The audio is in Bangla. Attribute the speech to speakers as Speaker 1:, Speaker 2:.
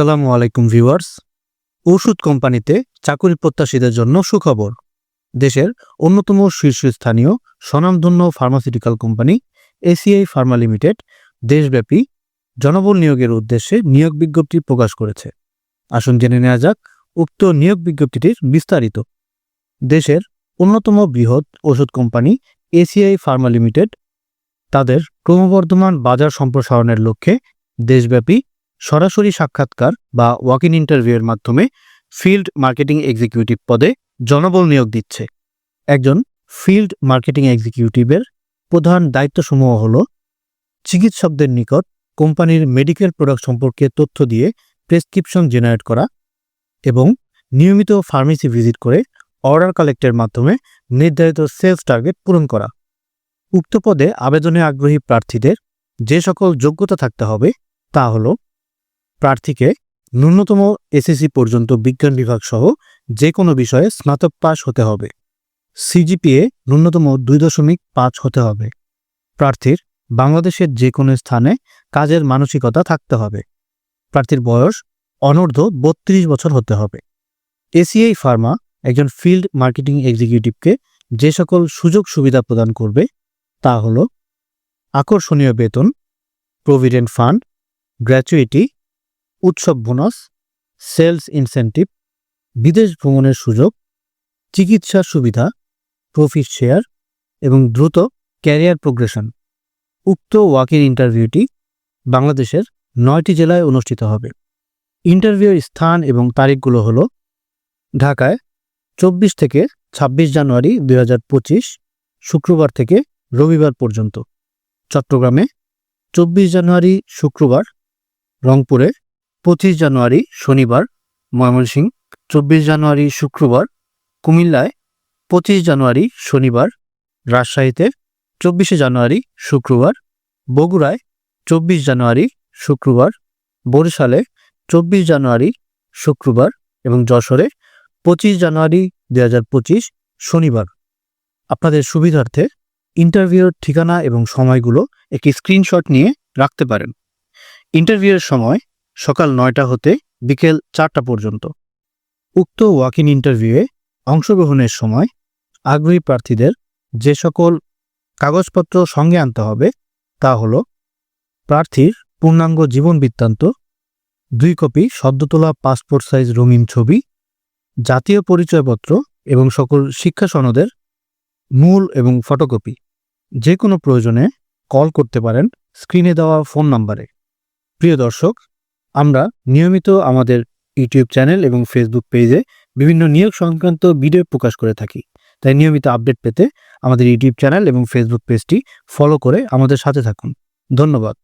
Speaker 1: আসসালামু আলাইকুম ভিউয়ার্স। ওষুধ কোম্পানিতে চাকুরি প্রত্যাশীদের জন্য সুখবর। দেশের অন্যতম শীর্ষস্থানীয় স্বনামধন্য pharmaceutical company ACI pharma limited দেশব্যাপী জনবল নিয়োগের উদ্দেশ্যে নিয়োগ বিজ্ঞপ্তি প্রকাশ করেছে। আসুন জেনে নেওয়া যাক উক্ত নিয়োগ বিজ্ঞপ্তিটির বিস্তারিত। দেশের অন্যতম বৃহৎ ওষুধ কোম্পানি এসিআই ফার্মা লিমিটেড তাদের ক্রমবর্ধমান বাজার সম্প্রসারণের লক্ষ্যে দেশব্যাপী সরাসরি সাক্ষাৎকার বা ওয়াক ইন ইন্টারভিউয়ের মাধ্যমে ফিল্ড মার্কেটিং এক্সিকিউটিভ পদে জনবল নিয়োগ দিচ্ছে। একজন ফিল্ড মার্কেটিং এক্সিকিউটিভের প্রধান দায়িত্বসমূহ হল চিকিৎসকদের নিকট কোম্পানির মেডিকেল প্রোডাক্ট সম্পর্কে তথ্য দিয়ে প্রেসক্রিপশন জেনারেট করা এবং নিয়মিত ফার্মেসি ভিজিট করে অর্ডার কালেক্টের মাধ্যমে নির্ধারিত সেলস টার্গেট পূরণ করা। উক্ত পদে আবেদনে আগ্রহী প্রার্থীদের যে সকল যোগ্যতা থাকতে হবে তা হল প্রার্থীকে ন্যূনতম এসএসসি পর্যন্ত বিজ্ঞান বিভাগ সহ যে কোনো বিষয়ে স্নাতক পাস হতে হবে। সিজিপিএ ন্যূনতম দুই দশমিক পাঁচ হতে হবে। প্রার্থীর বাংলাদেশের যে কোনো স্থানে কাজের মানসিকতা থাকতে হবে। প্রার্থীর বয়স অনূর্ধ্ব বত্রিশ বছর হতে হবে। এসিআই ফার্মা একজন ফিল্ড মার্কেটিং এক্সিকিউটিভকে যে সকল সুযোগ সুবিধা প্রদান করবে তা হল আকর্ষণীয় বেতন, প্রভিডেন্ট ফান্ড, গ্র্যাচুইটি উৎসব বোনাস, সেলস ইনসেন্টিভ, বিদেশ ভ্রমণের সুযোগ চিকিৎসার সুবিধা প্রফিট শেয়ার এবং দ্রুত ক্যারিয়ার প্রোগ্রেশন উক্ত ওয়াকিং ইন্টারভিউটি বাংলাদেশের নয়টি জেলায় অনুষ্ঠিত হবে। ইন্টারভিউর স্থান এবং তারিখগুলো হল ঢাকায় চব্বিশ থেকে ২৬ জানুয়ারি দু হাজার পঁচিশ শুক্রবার থেকে রবিবার পর্যন্ত। চট্টগ্রামে চব্বিশ জানুয়ারি শুক্রবার, রংপুরে পঁচিশ জানুয়ারি শনিবার, ময়মনসিংহ, চব্বিশ জানুয়ারি শুক্রবার, কুমিল্লায় পঁচিশ জানুয়ারি শনিবার, রাজশাহীতে চব্বিশে জানুয়ারি শুক্রবার, বগুড়ায় চব্বিশ জানুয়ারি শুক্রবার, বরিশালে চব্বিশ জানুয়ারি শুক্রবার এবং যশোরে পঁচিশ জানুয়ারি দু হাজার পঁচিশ শনিবার। আপনাদের সুবিধার্থে ইন্টারভিউর ঠিকানা এবং সময়গুলো একটি স্ক্রিনশট নিয়ে রাখতে পারেন। ইন্টারভিউয়ের সময় সকাল নয়টা হতে বিকেল চারটা পর্যন্ত। উক্ত ওয়াক ইন ইন্টারভিউয়ে অংশগ্রহণের সময় আগ্রহী প্রার্থীদের যে সকল কাগজপত্র সঙ্গে আনতে হবে তা হল প্রার্থীর পূর্ণাঙ্গ জীবন বৃত্তান্ত, দুই কপি সদ্য তোলা পাসপোর্ট সাইজ রঙিন ছবি, জাতীয় পরিচয়পত্র এবং সকল শিক্ষা সনদের মূল এবং ফটোকপি। যে কোনো প্রয়োজনে কল করতে পারেন স্ক্রিনে দেওয়া ফোন নাম্বারে। প্রিয় দর্শক আমরা নিয়মিত আমাদের ইউটিউব চ্যানেল এবং ফেসবুক পেজে বিভিন্ন নিয়োগ সংক্রান্ত ভিডিও প্রকাশ করে থাকি। তাই নিয়মিত আপডেট পেতে আমাদের ইউটিউব চ্যানেল এবং ফেসবুক পেজটি ফলো করে আমাদের সাথে থাকুন। ধন্যবাদ।